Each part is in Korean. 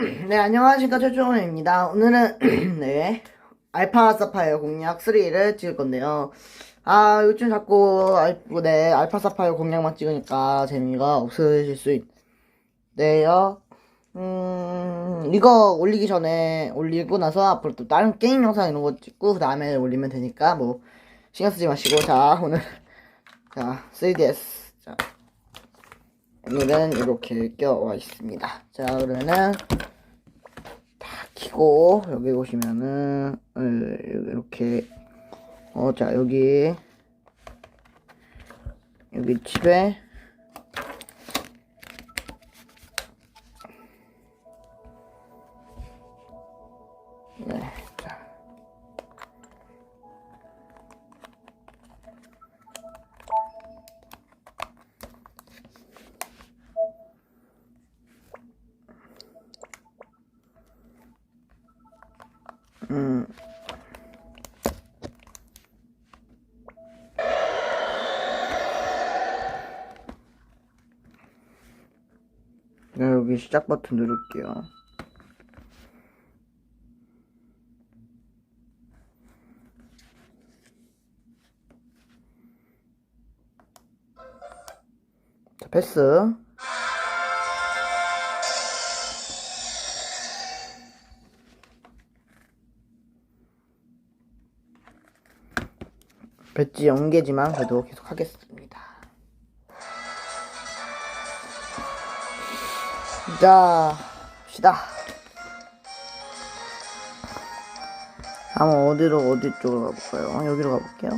네, 안녕하십니까. 최주원입니다. 오늘은, 네, 알파 사파이어 공략 3를 찍을 건데요. 아, 요즘 자꾸, 알, 네, 알파 사파이어 공략만 찍으니까 재미가 없으실 수 있네요. 음, 이거 올리기 전에, 올리고 나서 앞으로 또 다른 게임 영상 이런 거 찍고, 그 다음에 올리면 되니까, 뭐, 신경 쓰지 마시고, 자, 오늘, 자, 3DS. 자, 오늘은 이렇게 껴와 있습니다. 자, 그러면은, 다 키고, 여기 보시면은, 어, 이렇게, 어, 자, 여기, 여기 집에, 시작 버튼 누를게요. 자, 패스. 배지 0개지만 그래도 계속 하겠습니다. 자, 시다. 한번 어디로, 어디 쪽으로 가볼까요? 여기로 가볼게요.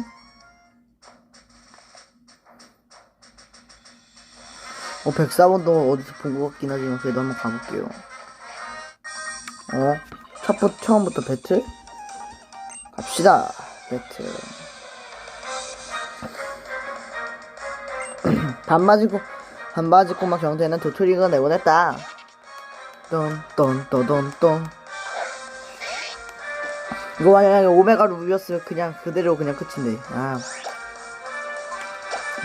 어, 104번도 어디서 본 것 같긴 하지만 그래도 한번 가볼게요. 어? 첫, 부- 처음부터 배틀? 갑시다. 배틀. 반바지 꼬, 반바지 꼬마 경태는 도토리가 내곤 했다. 똔똔똔똔똔. 이거 만약에 오메가 루비였으면 그냥 그대로 그냥 끝인데. 아.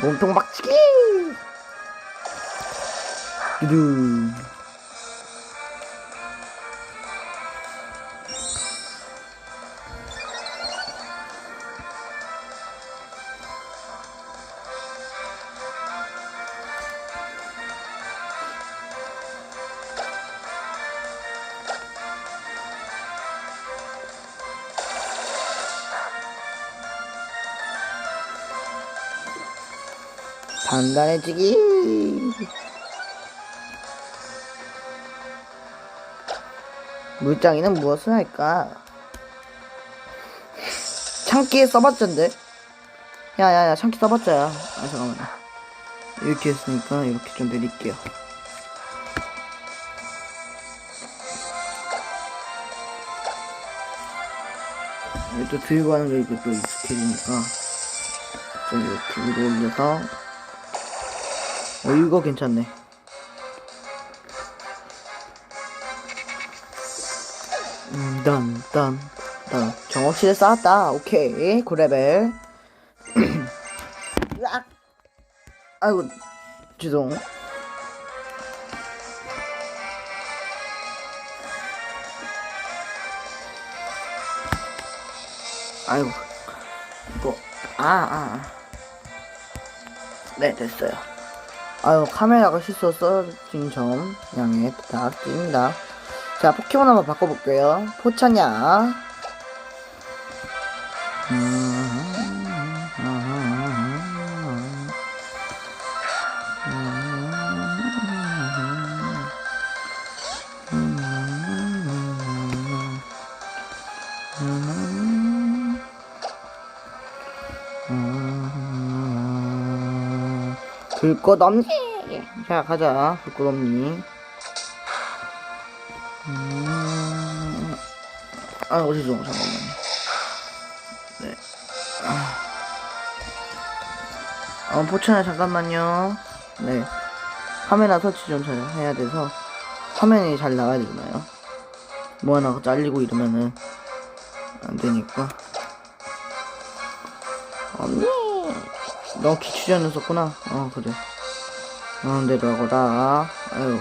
몸통 박치기! 두두. 단단해지기. 물장이는 무엇을 할까? 참기에 써봤자인데? 야야야 참기 써봤자야 아 잠깐만 이렇게 했으니까 이렇게 좀 내릴게요 또 들고 가는 게 이게 또 익숙해지니까 좀 이렇게 위로 올려서 어 이거 괜찮네 음, 딴, 딴, 딴. 정확실에 쌓았다. 오케이. 9레벨. 으악! 아이고, 죄송. 아이고, 이거, 아, 아, 아. 네, 됐어요. 아유, 카메라가 실수 써진 점 양해 부탁드립니다. 자, 포켓몬 한번 바꿔볼게요. 포차냐? 불꽃 없니? 자, 가자. 불꽃 없니? 음... 아, 어디 좀 잠깐만요. 네. 아, 어, 포천아 잠깐만요. 네. 카메라 설치 좀 잘 해야 돼서 화면이 잘 나와야 되나요? 뭐 하나 잘리고 이러면은 안 되니까. 언니, 너 기출연을 썼구나. 어, 그래. 어, 내려가라. 아유.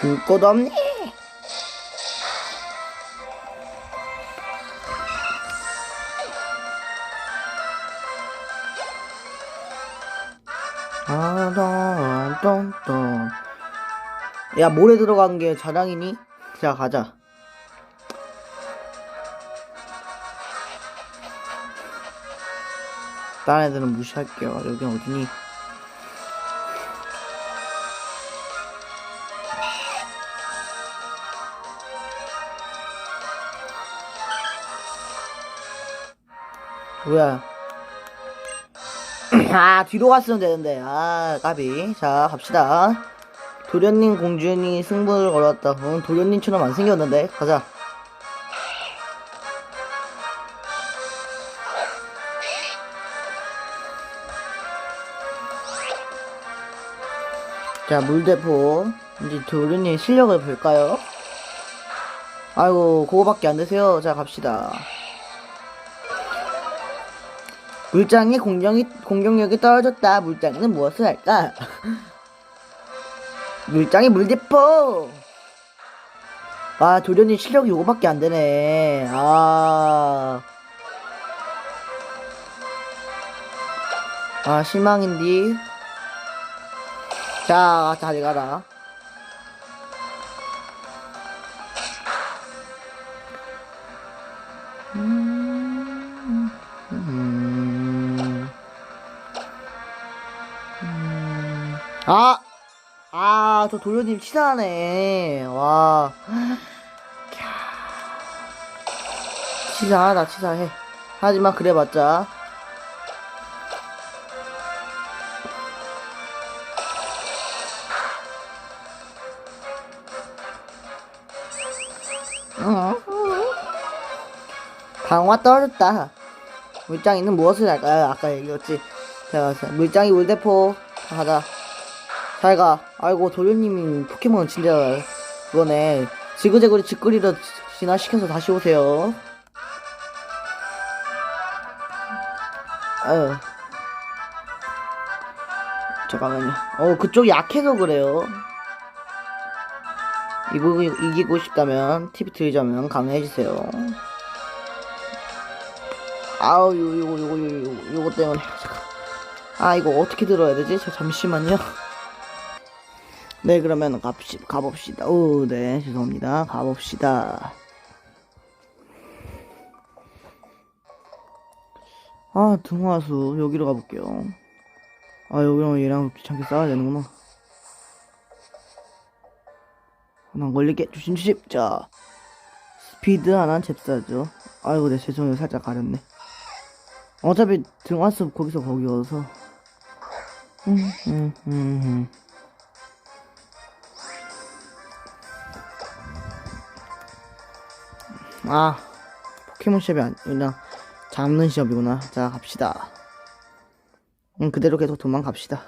그꽃 없니? 야 모래 들어간 게 자랑이니? 자 가자. 다른 애들은 무시할게요. 여기 어디니? 뭐야? 아 뒤로 갔으면 되는데. 아 까비. 자 갑시다 도련님 공주님 승부를 걸었다 응, 도련님처럼 안 생겼는데 가자 자 물대포 이제 도련님 실력을 볼까요? 아이고 그거밖에 안 되세요 자 갑시다 물장의 공격이, 공격력이 떨어졌다. 물장이는 무엇을 할까? 물장이 물대포! 아, 도련님 실력이 요거밖에 안 되네. 아. 아, 실망인디. 자, 잘 가라. 음. 음. 아! 아, 저 도련님 치사하네. 와. 캬. 치사하다, 치사해. 하지만 그래봤자. 어? 강화 떨어졌다. 물장이는 무엇을 할까요? 아까 얘기했지. 자, 자, 물장이 물대포 하자. 잘 가. 아이고, 도련님이 포켓몬 진짜 그거네. 지그재그리 짓거리로 진화시켜서 다시 오세요. 아유. 잠깐만요. 어, 그쪽 약해서 그래요. 이거 이기고 싶다면 팁 드리자면 강해지세요. 아우 요 요거 요거 요거 요거, 때문에. 아 이거 어떻게 들어야 되지? 저 잠시만요. 네 그러면 갑시 가봅시다. 오 네 죄송합니다. 가봅시다. 아 등화수 여기로 가볼게요. 아 여기랑 얘랑 귀찮게 싸워야 되는구나. 안 걸리게 조심조심. 자 스피드 하나 잽싸죠. 아이고 내 죄송해요 살짝 가렸네. 어차피 등화수 거기서 거기여서. 음, 음, 음, 음. 아, 포켓몬 시합이 아니구나. 잡는 시합이구나. 자, 갑시다. 음, 그대로 계속 도망갑시다.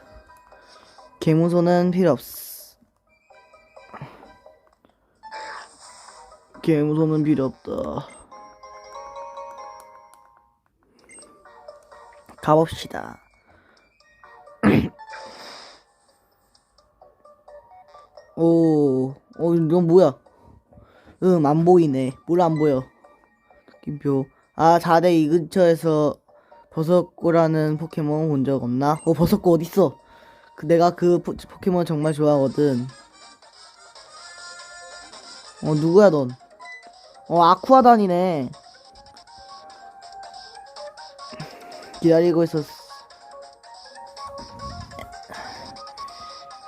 개무소는 필요 없어. 개무소는 필요 없다. 가봅시다. 오, 어, 이건 뭐야? 응, 안 보이네. 뭘안 보여? 김표. 아, 자대 이 근처에서 버섯고라는 포켓몬 본 적 없나? 어, 버섯고 어딨어? 그, 내가 그 포, 포켓몬 정말 좋아하거든. 어, 누구야, 넌? 어, 아쿠아단이네. 기다리고 있었어.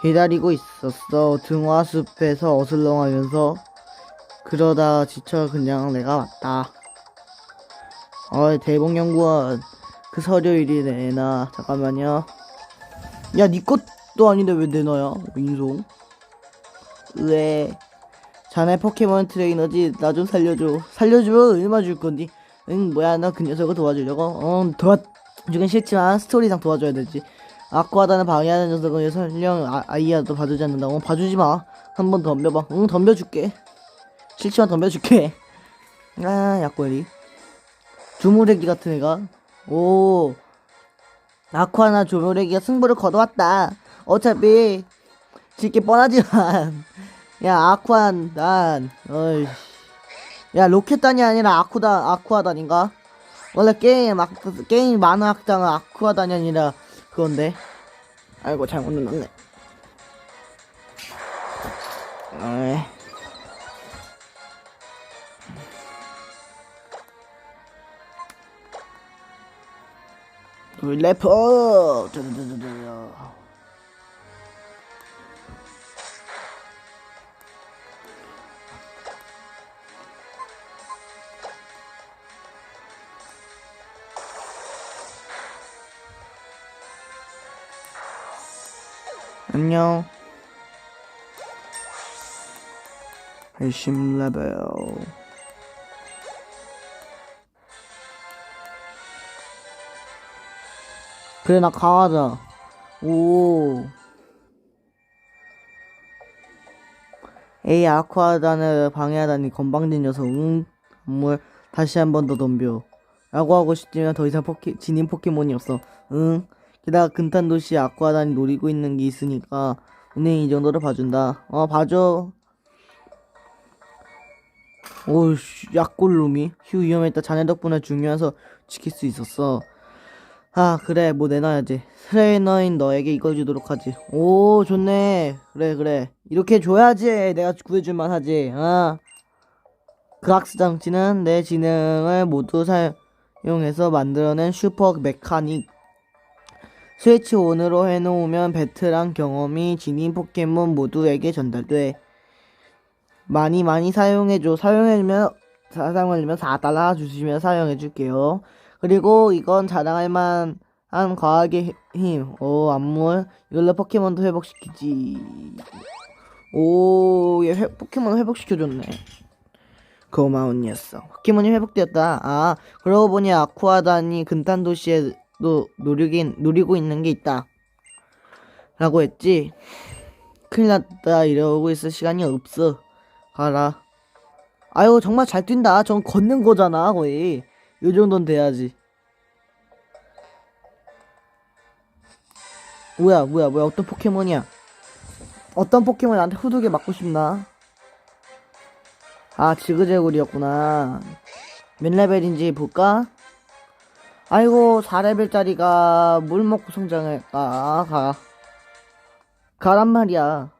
기다리고 있었어. 등화숲에서 어슬렁하면서 그러다 지쳐 그냥 내가 왔다. 어이 대봉연구원 그 서류 일이 내놔. 잠깐만요. 야, 니 것도 아닌데 왜 내놔야? 민송. 왜? 자네 포켓몬 트레이너지 나 좀 살려줘. 살려주면 얼마 줄 건디? 응 뭐야 나 그 녀석을 도와주려고? 어 도와주긴 싫지만 스토리상 도와줘야 되지. 아쿠아단을 방해하는 녀석은 설령 아, 아이야도 봐주지 않는다고 봐주지 마. 한 번 덤벼봐. 응 덤벼줄게. 싫지만 덤벼줄게. 아 약골이. 주무레기 같은 애가. 오. 아쿠아나 조무레기가 승부를 거둬왔다. 어차피 질게 뻔하지만 야 아쿠아단 어이 야 로켓단이 아니라 아쿠다 아쿠아단인가 원래 게임 악 게임 만화 학장은 아쿠아단이 아니라 그건데 아이고 잘못 눌렀네 어이. 그 래퍼. 어, 안녕. 열심히 레벨 그래 나 강하다 오. 에이 아쿠아단을 방해하다니 건방진 녀석 응? 뭘 다시 한 번 더 덤벼. 라고 하고 싶지만 더 이상 포켓 진인 포켓몬이 없어. 응? 게다가 근탄 도시에 아쿠아단이 노리고 있는 게 있으니까 은행 이 정도로 봐준다. 어 봐줘. 오씨 약골놈이? 휴 위험했다. 자네 덕분에 중요해서 지킬 수 있었어 아 그래 뭐 내놔야지. 트레이너인 너에게 이걸 주도록 하지. 오 좋네. 그래 그래. 이렇게 줘야지. 내가 구해줄만 하지. 아 그악스 장치는 내 지능을 모두 사용해서 만들어낸 슈퍼 메카닉. 스위치 온으로 해놓으면 배틀한 경험이 지닌 포켓몬 모두에게 전달돼. 많이 많이 사용해줘. 사용해주면 사용하려면 4달러 주시면 사용해줄게요 그리고 이건 자랑할 만한 과학의 힘. 오, 안물. 이걸로 포켓몬도 회복시키지. 오, 얘 회, 포켓몬 회복시켜줬네. 고마운 녀석. 포켓몬이 회복되었다. 아, 그러고 보니 아쿠아단이 근탄 도시에도 노리긴, 노리고 있는 게 있다. 라고 했지. 큰일 났다. 이러고 있을 시간이 없어. 가라. 아유, 정말 잘 뛴다. 전 걷는 거잖아, 거의. 요 정도는 돼야지. 뭐야, 뭐야, 뭐야, 어떤 포켓몬이야? 어떤 포켓몬이 나한테 후두개 맞고 싶나? 아, 지그재굴이었구나. 몇 레벨인지 볼까? 아이고, 4레벨짜리가 물 먹고 성장할까? 가. 가란 말이야.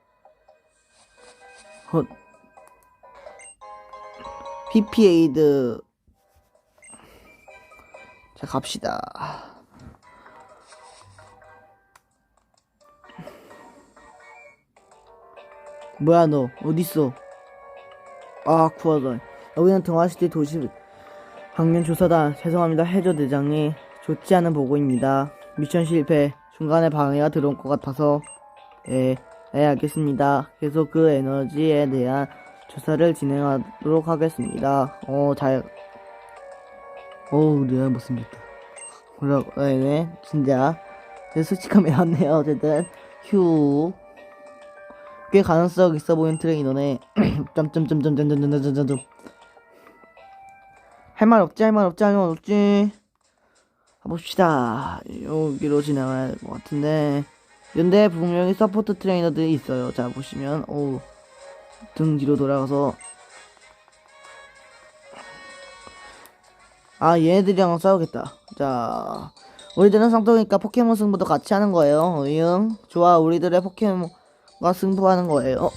헛. PP에이드. 자, 갑시다. 뭐야, 너, 어딨어? 아, 쿠아던. 여기는 동아시티 도시 방면 조사다. 죄송합니다, 해저 대장님. 좋지 않은 보고입니다. 미션 실패. 중간에 방해가 들어온 것 같아서. 예, 네, 알겠습니다. 계속 그 에너지에 대한 조사를 진행하도록 하겠습니다. 어, 잘, 어우, 내가 못생겼다. 뭐라고, 네네, 진짜. 제 솔직함이 왔네요, 어쨌든. 휴. 꽤 가능성 있어 보이는 트레이너네. 점점점점점점점점점. 할말 없지, 할 말 없지, 할 말 없지. 가봅시다. 여기로 될것 같은데. 연대 분명히 서포트 트레이너들이 있어요. 자, 보시면, 오. 등 뒤로 돌아가서. 아, 얘네들이랑 싸우겠다. 자. 우리들은 쌍둥이니까 포켓몬 승부도 같이 하는 거예요. 응. 좋아, 우리들의 포켓몬과 승부하는 거예요.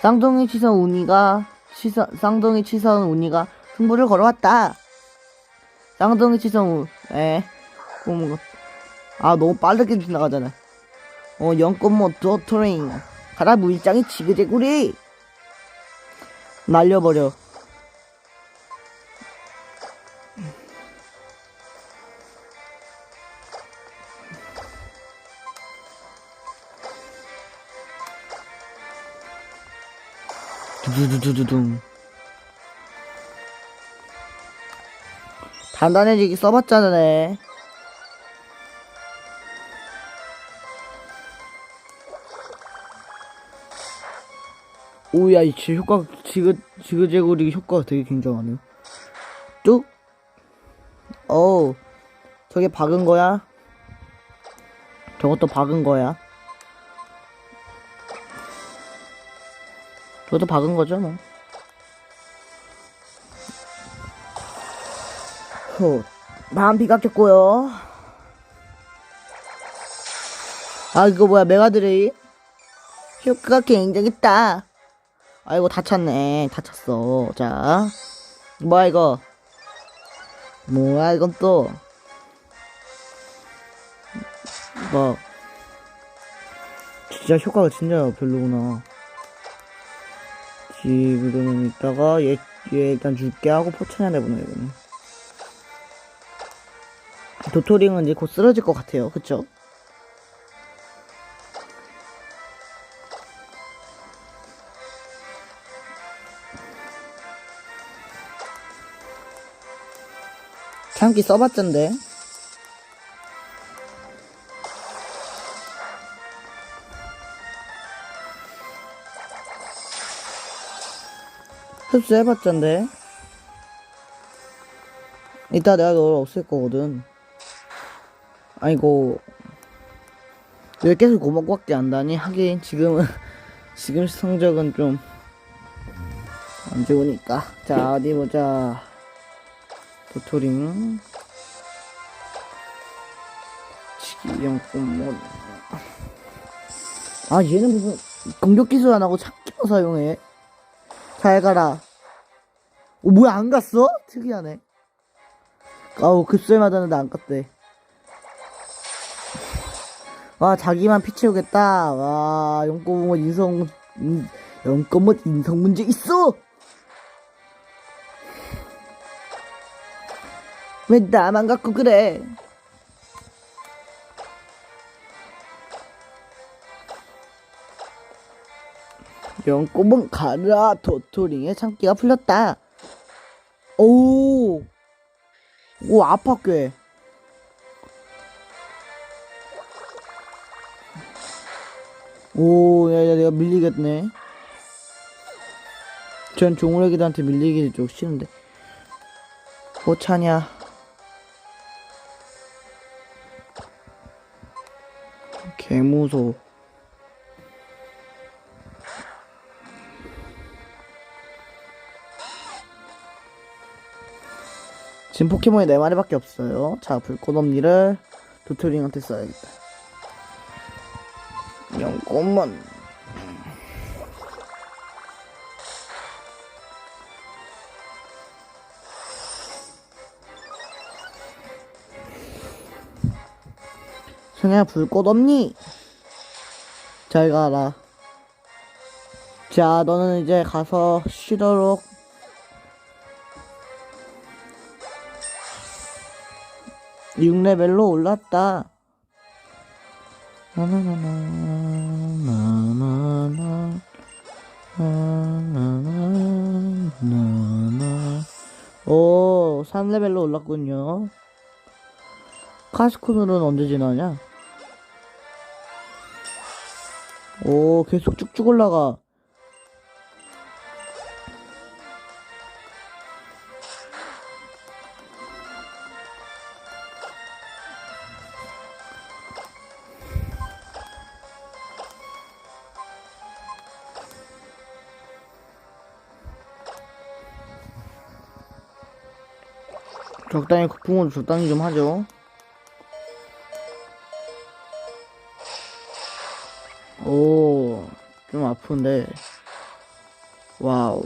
쌍둥이 치선 운이가 치선 쌍둥이 치선 운이가 승부를 걸어왔다. 쌍둥이 치선 운, 에, 음, 아 너무 빠르게 지나가잖아. 어 연꽃 모 도트레인 가라 물장이 지그재구리 날려버려. 두두두두둥. 단단해지기 써봤잖아, 네. 오야, 이 지- 효과, 지그, 지그재구리 효과가 되게 굉장하네. 뚝? 어우, 저게 박은 거야? 저것도 박은 거야. 저것도 박은 거죠, 뭐. 후, 마음 비각했고요. 아, 이거 뭐야, 메가드레이? 효과가 굉장했다. 아이고, 다쳤네. 다쳤어. 자. 뭐야, 이거. 뭐야, 이건 또. 뭐. 진짜 효과가 진짜 별로구나. 지금 이따가 얘, 얘 일단 죽게 하고 포천에 내보내, 이거는. 도토링은 이제 곧 쓰러질 것 같아요. 그쵸? 참기 써봤던데. 흡수해봤던데. 이따 내가 너를 없앨 거거든. 아이고. 왜 계속 고막밖에 안 다니? 하긴 지금은 지금 성적은 좀 안 좋으니까. 자 어디 보자. 도토링 치기형 꽃몬 아 얘는 무슨 공격 기술 안 하고 찾기만 사용해. 잘 가라. 오 뭐야 안 갔어? 특이하네. 아우 급소에 맞았는데 안 갔대. 와 자기만 피 채우겠다. 와 용꼬붕어 인성 인, 용꼬붕어 인성 문제 있어 왜 나만 갖고 그래? 영꼬봉 가라 도토링의 참기가 풀렸다. 오, 오 아파 꽤. 오, 야, 야, 내가 밀리겠네. 전 종우레기들한테 밀리기 좀 싫은데. 뭐 차냐? 개무소. 지금 포켓몬이 네 마리밖에 없어요. 자 불꽃 언니를 도토링한테 써야겠다. 영꽃만 승혜야 불꽃 없니? 잘 가라. 자, 너는 이제 가서 쉬도록. 육레벨로 올랐다. 오, 3레벨로 올랐군요. 카스코늘은 언제 지나냐? 오, 계속 쭉쭉 올라가. 적당히 거품을 적당히 좀 하죠. 오, 좀 아픈데. 와우.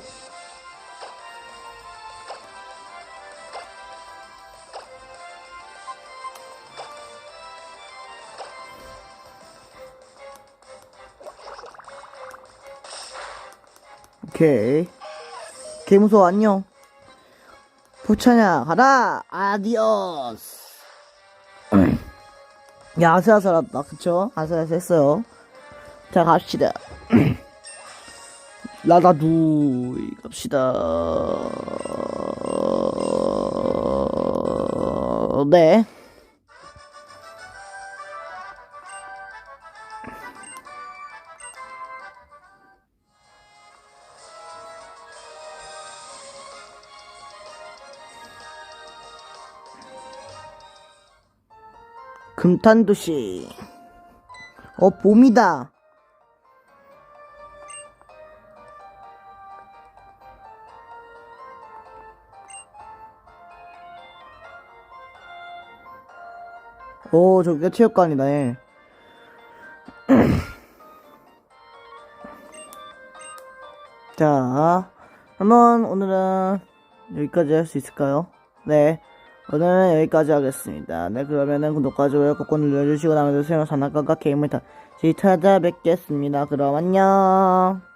오케이. 개무서워, 안녕. 부처냐, 가라! 아디오스! 야, 아슬아슬하다, 그쵸? 아슬아슬 했어요. 자, 갑시다. 라다두, 갑시다. 네. 금탄도시. 어, 봄이다. 오, 저기가 체육관이네. 자, 한번 오늘은 여기까지 할 수 있을까요? 네. 오늘은 여기까지 하겠습니다. 네, 그러면은 구독과 좋아요 꾹꾹 눌러주시고 남은 새로운 산악관과 게임을 다시 찾아뵙겠습니다. 그럼 안녕.